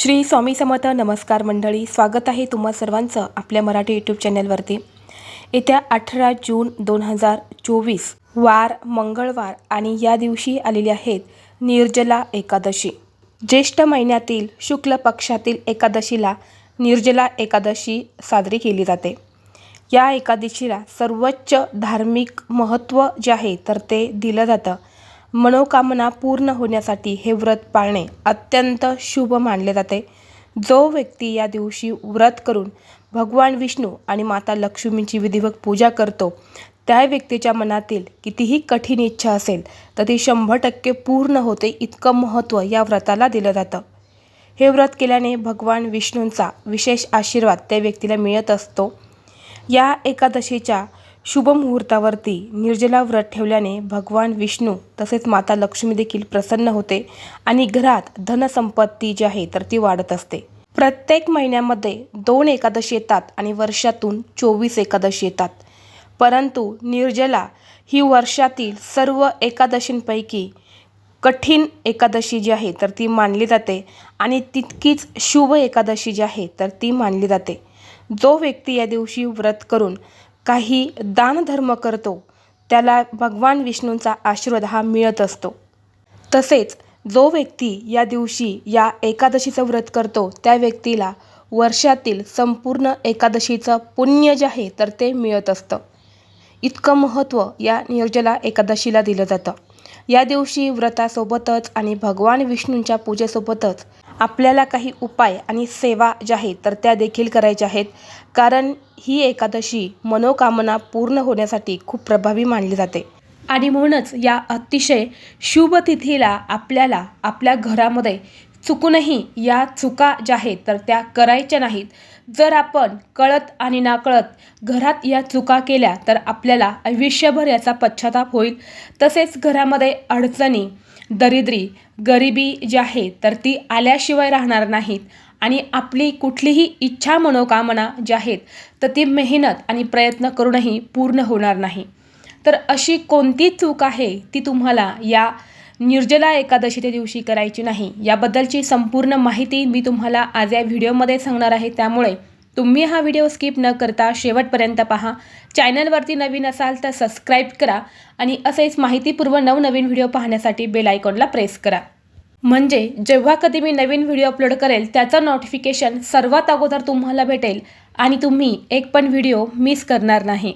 श्री स्वामी समर्थ नमस्कार मंडळी स्वागत आहे तुम्हा सर्वांचं आपल्या मराठी यूट्यूब चॅनलवरती येत्या अठरा जून दोन हजार चोवीस वार मंगळवार आणि या दिवशी आलेली आहेत निर्जला एकादशी. ज्येष्ठ महिन्यातील शुक्ल पक्षातील एकादशीला निर्जला एकादशी साजरी केली जाते. या एकादशीला सर्वोच्च धार्मिक महत्त्व जे आहे तर ते दिलं जातं. मनोकामना पूर्ण होण्यासाठी हे व्रत पाळणे अत्यंत शुभ मानले जाते. जो व्यक्ती या दिवशी व्रत करून भगवान विष्णू आणि माता लक्ष्मीची विधिवत पूजा करतो त्या व्यक्तीच्या मनातील कितीही कठीण इच्छा असेल तर ती शंभर टक्के पूर्ण होते इतकं महत्त्व या व्रताला दिलं जातं. हे व्रत केल्याने भगवान विष्णूंचा विशेष आशीर्वाद त्या व्यक्तीला मिळत असतो. या एकादशीच्या शुभ मुहूर्तावरती निर्जला व्रत ठेवल्याने भगवान विष्णू तसेच माता लक्ष्मी देखील प्रसन्न होते आणि घरात धनसंपत्ती जी आहे तर ती वाढत असते. प्रत्येक महिन्यामध्ये दोन एकादशी येतात आणि वर्षातून चोवीस एकादशी येतात. परंतु निर्जला ही वर्षातील सर्व एकादशींपैकी कठीण एकादशी जी आहे तर ती मानली जाते आणि तितकीच शुभ एकादशी जी आहे तर ती मानली जाते. जो व्यक्ती या दिवशी व्रत करून काही दानधर्म करतो त्याला भगवान विष्णूंचा आशीर्वाद हा मिळत असतो. तसेच जो व्यक्ती या दिवशी या एकादशीचं व्रत करतो त्या व्यक्तीला वर्षातील संपूर्ण एकादशीचं पुण्य जे आहे तर ते मिळत असतं. इतकं महत्त्व या निर्जला एकादशीला दिलं जातं. या दिवशी व्रतासोबतच आणि भगवान विष्णूंच्या पूजेसोबतच आपल्याला काही उपाय आणि सेवा ज्या आहेत तर त्या देखील करायच्या आहेत. कारण ही एकादशी मनोकामना पूर्ण होण्यासाठी खूप प्रभावी मानली जाते. आणि म्हणूनच या अतिशय शुभ तिथीला आपल्याला आपल्या घरामध्ये चुकूनही या चुका ज्या आहेत तर त्या करायच्या नाहीत. जर आपण कळत आणि नाकळत घरात या चुका केल्या तर आपल्याला आयुष्यभर याचा पश्चाताप होईल. तसेच घरामध्ये अडचणी दरिद्री गरिबी जी आहे तर ती आल्याशिवाय राहणार नाहीत. आणि आपली कुठलीही इच्छा मनोकामना जी आहेत तर ती मेहनत आणि प्रयत्न करूनही पूर्ण होणार नाही. तर अशी कोणती चूक आहे ती तुम्हाला या निर्जला एकादशीच्या दिवशी करायची नाही. याबद्दलची संपूर्ण माहिती मी तुम्हाला आज या व्हिडिओमध्ये सांगणार आहे. त्यामुळे तुम्ही हा व्हिडिओ स्किप न करता शेवटपर्यंत पहा. चॅनलवरती नवीन असाल तर सबस्क्राईब करा आणि असेच माहितीपूर्व नवनवीन व्हिडिओ पाहण्यासाठी बेल आयकॉनला प्रेस करा. म्हणजे जेव्हा कधी मी नवीन व्हिडिओ अपलोड करेल त्याचं नोटिफिकेशन सर्वात अगोदर तुम्हाला भेटेल आणि तुम्ही एक पण व्हिडिओ मिस करणार नाही.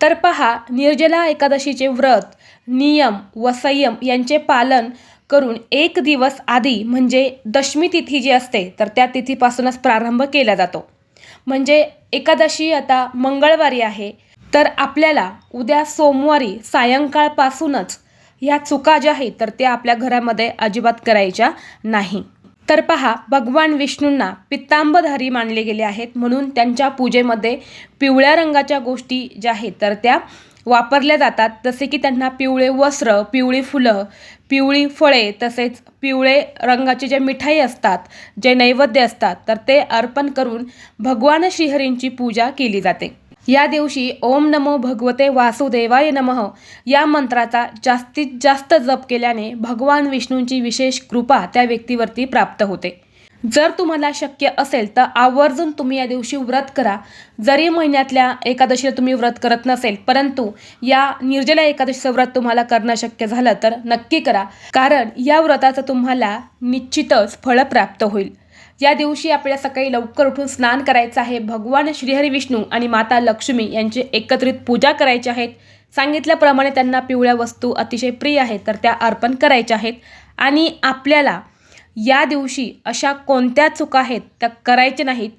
तर पहा निर्जला एकादशीचे व्रत नियम व संयम यांचे पालन करून एक दिवस आधी म्हणजे दशमी तिथी जी असते तर त्या तिथीपासूनच प्रारंभ केला जातो. म्हणजे एकादशी आता मंगळवारी आहे तर आपल्याला उद्या सोमवारी सायंकाळपासूनच ह्या चुका ज्या आहेत तर त्या आपल्या घरामध्ये अजिबात करायच्या नाही. तर पहा भगवान विष्णूंना पित्तांबधारी मानले गेले आहेत म्हणून त्यांच्या पूजेमध्ये पिवळ्या रंगाच्या गोष्टी ज्या आहेत तर त्या वापरल्या जातात. जसे की त्यांना पिवळे वस्त्र पिवळी फुलं पिवळी फळे तसेच पिवळे रंगाचे जे मिठाई असतात जे नैवेद्य असतात तर ते अर्पण करून भगवान श्रीहरींची पूजा केली जाते. या दिवशी ओम नमो भगवते वासुदेवाय नमः या मंत्राचा जास्तीत जास्त जप केल्याने भगवान विष्णूंची विशेष कृपा त्या व्यक्तीवरती प्राप्त होते. जर तुम्हाला शक्य असेल तर आवर्जून तुम्ही या दिवशी व्रत करा. जरी महिन्यातल्या एकादशीला तुम्ही व्रत करत नसेल परंतु या निर्जला एकादशीचं व्रत तुम्हाला करणं शक्य झालं तर नक्की करा. कारण या व्रताचं तुम्हाला निश्चितच फळ प्राप्त होईल. या दिवशी आपल्याला सकाळी लवकर उठून स्नान करायचं आहे. भगवान श्रीहरी विष्णू आणि माता लक्ष्मी यांची एकत्रित पूजा करायची आहेत. सांगितल्याप्रमाणे त्यांना पिवळ्या वस्तू अतिशय प्रिय आहेत तर त्या अर्पण करायच्या आहेत. आणि आपल्याला या दिवशी अशा कोणत्या चुका आहेत त्या करायच्या नाहीत.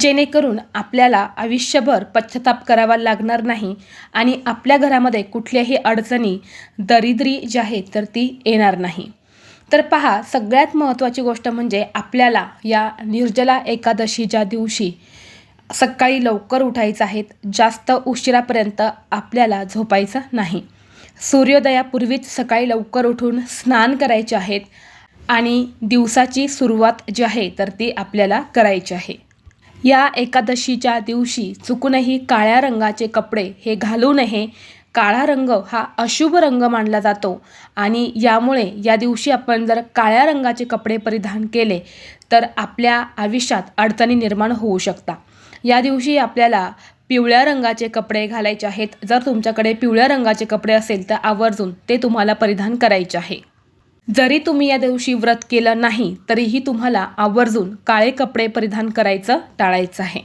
जेणेकरून आपल्याला आयुष्यभर पश्चाताप करावा लागणार नाही आणि आपल्या घरामध्ये कुठल्याही अडचणी दरिद्री जी आहेत तर ती येणार नाही. तर पहा सगळ्यात महत्त्वाची गोष्ट म्हणजे आपल्याला या निर्जला एकादशीच्या दिवशी सकाळी लवकर उठायचं आहेत जास्त उशिरापर्यंत आपल्याला झोपायचं नाही. सूर्योदयापूर्वीच सकाळी लवकर उठून स्नान करायचे आहेत आणि दिवसाची सुरुवात जी आहे तर ती आपल्याला करायची आहे. या एकादशीच्या दिवशी चुकूनही काळ्या रंगाचे कपडे हे घालू नये. काळा रंग हा अशुभ रंग मानला जातो आणि यामुळे या दिवशी आपण जर काळ्या रंगाचे कपडे परिधान केले तर आपल्या आयुष्यात अडचणी निर्माण होऊ शकता या दिवशी आपल्याला पिवळ्या रंगाचे कपडे घालायचे आहेत. जर तुमच्याकडे पिवळ्या रंगाचे कपडे असेल तर आवर्जून ते तुम्हाला परिधान करायचे आहे. जरी तुम्ही या दिवशी व्रत केलं नाही तरीही तुम्हाला आवर्जून काळे कपडे परिधान करायचं टाळायचं आहे.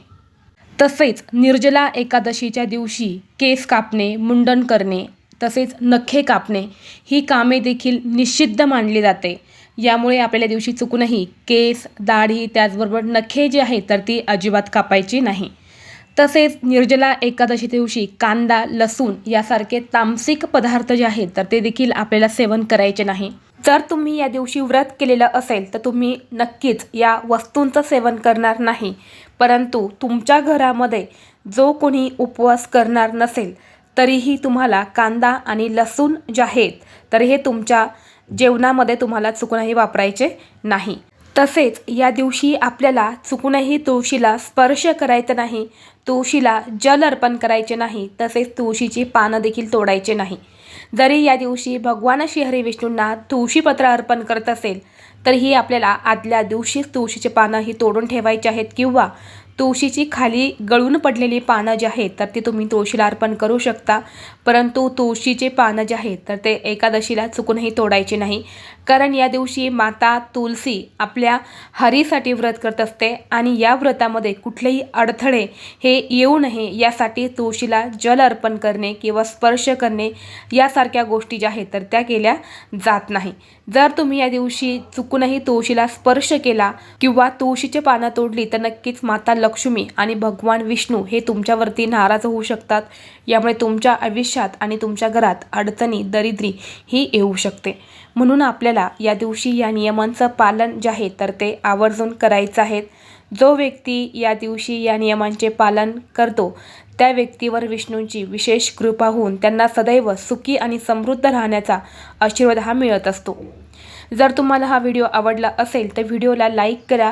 तसेच निर्जला एकादशीच्या दिवशी केस कापणे मुंडन करणे तसेच नखे कापणे ही कामे देखील निषिद्ध मानली जाते. यामुळे आपल्याला दिवशी चुकूनही केस दाढी त्याचबरोबर नखे जी आहेत तर ती अजिबात कापायची नाही. तसेच निर्जला एकादशी दिवशी कांदा लसूण यासारखे तामसिक पदार्थ जे आहेत तर ते देखील आपल्याला सेवन करायचे नाही. जर तुम्ही या दिवशी व्रत केलेलं असेल तर तुम्ही नक्कीच या वस्तूंचं सेवन करणार नाही. परंतु तुमच्या घरामध्ये जो कोणी उपवास करणार नसेल तरीही तुम्हाला कांदा आणि लसूण जे आहेत तर हे तुमच्या जेवणामध्ये तुम्हाला चुकूनही वापरायचे नाही. तसेच या दिवशी आपल्याला चुकूनही तुळशीला स्पर्श करायचा नाही तुळशीला जल अर्पण करायचे नाही तसेच तुळशीची पानं देखील तोडायचे नाही. जरी या दिवशी भगवान श्रीहरी विष्णूंना तुळशीपत्र अर्पण करत असेल तरीही आपल्याला आदल्या दिवशीच तुळशीची पानं ही तोडून ठेवायची आहेत किंवा तुळशीची खाली गळून पडलेली पानं जी आहेत तर ती तुम्ही तुळशीला अर्पण करू शकता. परंतु तुळशीचे पानं जे आहेत तर ते एकादशीला चुकूनही तोडायचे नाही. कारण या दिवशी माता तुलसी आपल्या हरीसाठी व्रत करत असते आणि या व्रतामध्ये कुठलेही अडथळे हे येऊ नये यासाठी तुळशीला जल अर्पण करणे किंवा स्पर्श करणे यासारख्या गोष्टी ज्या आहेत तर त्या केल्या जात नाही. जर तुम्ही या दिवशी चुकूनही तुळशीला स्पर्श केला किंवा तुळशीचे पानं तोडली तर नक्कीच माता लक्ष्मी आणि भगवान विष्णू हे तुमच्यावरती नाराज होऊ शकतात. यामुळे तुमच्या आयुष्यात आणि तुमच्या घरात अडचणी दरिद्री ही येऊ शकते. म्हणून आपल्याला या दिवशी या नियमांचं पालन जे आहे तर ते आवर्जून करायचं आहे. जो व्यक्ती या दिवशी या नियमांचे पालन करतो त्या व्यक्तीवर विष्णूंची विशेष कृपा होऊन त्यांना सदैव सुखी आणि समृद्ध राहण्याचा आशीर्वाद हा मिळत असतो. जर तुम्हाला हा व्हिडिओ आवडला असेल तर व्हिडिओला लाईक करा